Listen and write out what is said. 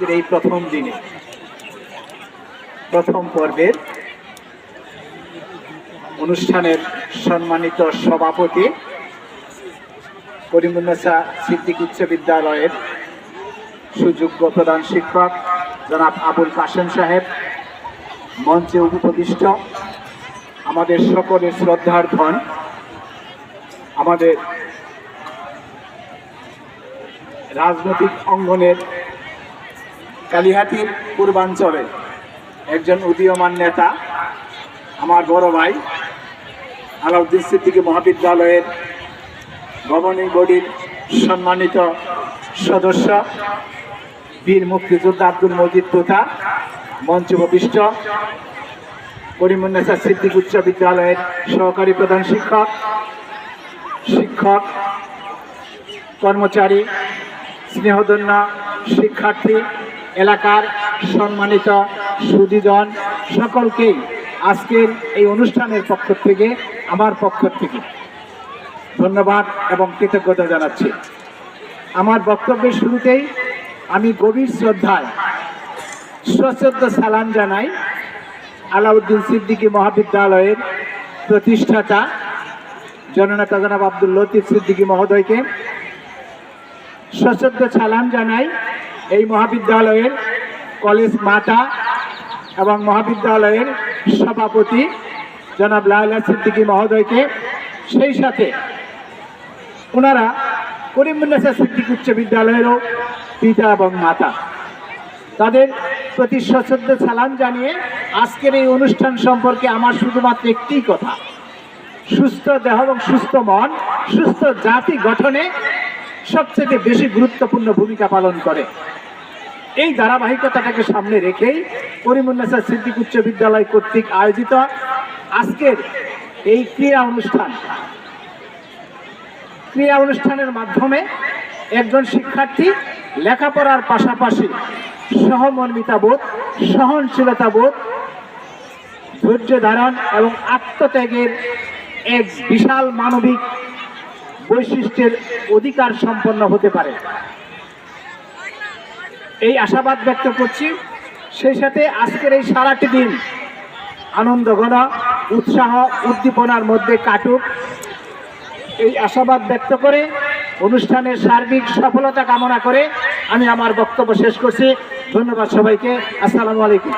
আজকের এই প্রথম দিনে, প্রথম পর্বের অনুষ্ঠানের সম্মানিত সভাপতি করিমুন্নেসা সিদ্দিক উচ্চ বিদ্যালয়ের সুযোগ্য প্রধান শিক্ষক জনাব আবুল কাসেম সাহেব, মঞ্চে উপবিষ্ট আমাদের সকলের শ্রদ্ধার ধন, আমাদের রাজনৈতিক অঙ্গনের কালিহাতির পূর্বাঞ্চলে একজন উদীয়মান নেতা, আমার বড় ভাই, আলাউদ্দিন সিদ্দিকী মহাবিদ্যালয়ের গভর্নিং বডির সম্মানিত সদস্য, বীর মুক্তিযোদ্ধা আব্দুল মজিদ প্রথা মঞ্চ উপবিষ্ট করিমুন্নেসা সিদ্দিক উচ্চ বিদ্যালয়ের সহকারী প্রধান শিক্ষক শিক্ষক, কর্মচারী, স্নেহধন্য শিক্ষার্থী এলাকার সম্মানিত সুদীজন সকলকেই আজকের এই অনুষ্ঠানের পক্ষ থেকে, আমার পক্ষ থেকে ধন্যবাদ এবং কৃতজ্ঞতা জানাচ্ছি। আমার বক্তব্যের শুরুতেই আমি গভীর শ্রদ্ধায় সশ্রদ্ধ সালাম জানাই আলাউদ্দিন সিদ্দিকী মহাবিদ্যালয়ের প্রতিষ্ঠাতা জননেতা জনাব আব্দুল লতিফ সিদ্দিকী মহোদয়কে সশ্রদ্ধ সালাম জানাই এই মহাবিদ্যালয়ের কলেজ মাতা এবং মহাবিদ্যালয়ের সভাপতি জনাব লায়লা সিদ্দিকী মহোদয়কে, সেই সাথে ওনারা করিমুন্নেসা সিদ্দিক উচ্চ বিদ্যালয়েরও পিতা এবং মাতা। তাদের প্রতি সশ্রদ্ধ সালাম জানিয়ে আজকের এই অনুষ্ঠান সম্পর্কে আমার শুধুমাত্র একটিই কথা। সুস্থ দেহ এবং সুস্থ মন, সুস্থ জাতি গঠনে সবচেয়ে বেশি গুরুত্বপূর্ণ ভূমিকা পালন করে। এই ধারাবাহিকতাটাকে সামনে রেখেই করিমুন্নেসা সিদ্দিক উচ্চ বিদ্যালয় কর্তৃক আয়োজিত আজকের এই ক্রীড়া অনুষ্ঠান। ক্রীড়া অনুষ্ঠানের মাধ্যমে একজন শিক্ষার্থী লেখাপড়ার পাশাপাশি সহমর্মিতা বোধ, সহনশীলতা বোধ, ধৈর্য ধারণ এবং আত্মত্যাগের এক বিশাল মানবিক বৈশিষ্ট্যের অধিকার সম্পন্ন হতে পারে। এই আশাবাদ ব্যক্ত করছি। সেই সাথে আজকের এই সারাটি দিন আনন্দঘন উৎসাহ, উদ্দীপনার মধ্যে কাটুক। এই আশাবাদ ব্যক্ত করে অনুষ্ঠানের সার্বিক সফলতা কামনা করে আমি আমার বক্তব্য শেষ করছি। ধন্যবাদ সবাইকে। আসসালামু আলাইকুম।